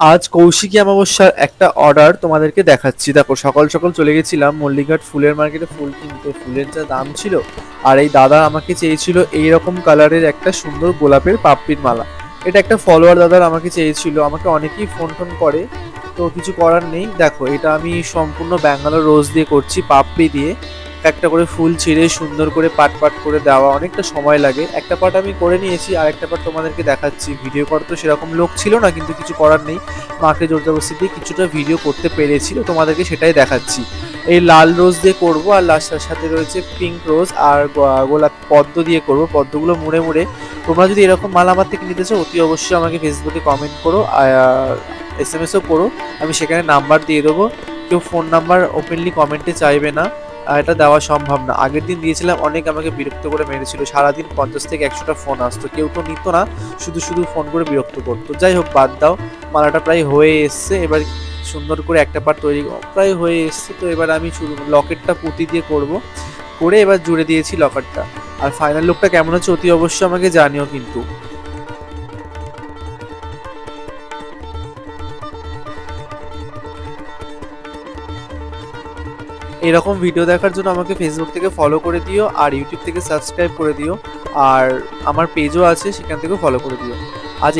আজ কৌশিকী অমাবস্যার একটা অর্ডার তোমাদেরকে দেখাচ্ছি। দেখো, সকাল সকাল চলে গেছিলাম মল্লিকঘাট ফুলের মার্কেটে ফুল কিনতে। ফুলের যা দাম ছিল, আর এই দাদা আমাকে চেয়েছিল এই রকম কালারের একটা সুন্দর গোলাপের পাপড়ির মালা। এটা একটা ফলোয়ার দাদার আমাকে চেয়েছিল, আমাকে অনেকেই ফোন টোন করে, তো কিছু করার নেই। দেখো, এটা আমি সম্পূর্ণ ব্যাঙ্গালোর রোজ দিয়ে করছি, পাপড়ি দিয়ে। একটা করে ফুল ছিঁড়ে সুন্দর করে পাট পাট করে দেওয়া অনেকটা সময় লাগে। একটা পাট আমি করে নিয়েছি আর একটা পাট তোমাদেরকে দেখাচ্ছি। ভিডিও করার তো সেরকম লোক ছিল না, কিন্তু কিছু করার নেই। মাকে জোর জবরদস্তি দিয়ে কিছুটা ভিডিও করতে পেরেছি তো তোমাদেরকে সেটাই দেখাচ্ছি। এই লাল রোজ দিয়ে করব, আর লাস্টার সাথে রয়েছে পিঙ্ক রোজ আর গোলাপ পদ্ম দিয়ে করব। পদ্মগুলো মুড়ে মুড়ে তোমরা যদি এরকম মাল আমার থেকে নিতে চাও, অতি অবশ্যই আমাকে ফেসবুকে কমেন্ট করো, আর এস এম এসও করো। আমি সেখানে নাম্বার দিয়ে দেবো। কেউ ফোন নাম্বার ওপেনলি কমেন্টে চাইবে না। এটা দেওয়া সম্ভব না। আগের দিন দিয়েছিলাম, অনেক আমাকে বিরক্ত করে মেরেছিল। সারাদিন পঞ্চাশ থেকে একশোটা ফোন আসতো। কেউ তো নিত না, শুধু শুধু ফোন করে বিরক্ত করতো। যাই হোক, বাদ দাও। মালাটা প্রায় হয়ে এসছে। এবার সুন্দর করে একটা পার তৈরি প্রায় হয়ে এসছে। তো এবার আমি শুধু লকেটটা পুঁতি দিয়ে করব। করে এবার জুড়ে দিয়েছি লকেটটা আর ফাইনাল লুকটা কেমন হচ্ছে অতি অবশ্যই আমাকে জানিও কিন্তু। এরকম ভিডিও দেখার জন্য আমাকে ফেসবুক থেকে ফলো করে দিও আর ইউটিউব থেকে সাবস্ক্রাইব করে দিও। আর আমার পেজও আছে, সেখান থেকেও ফলো করে দিও। আজ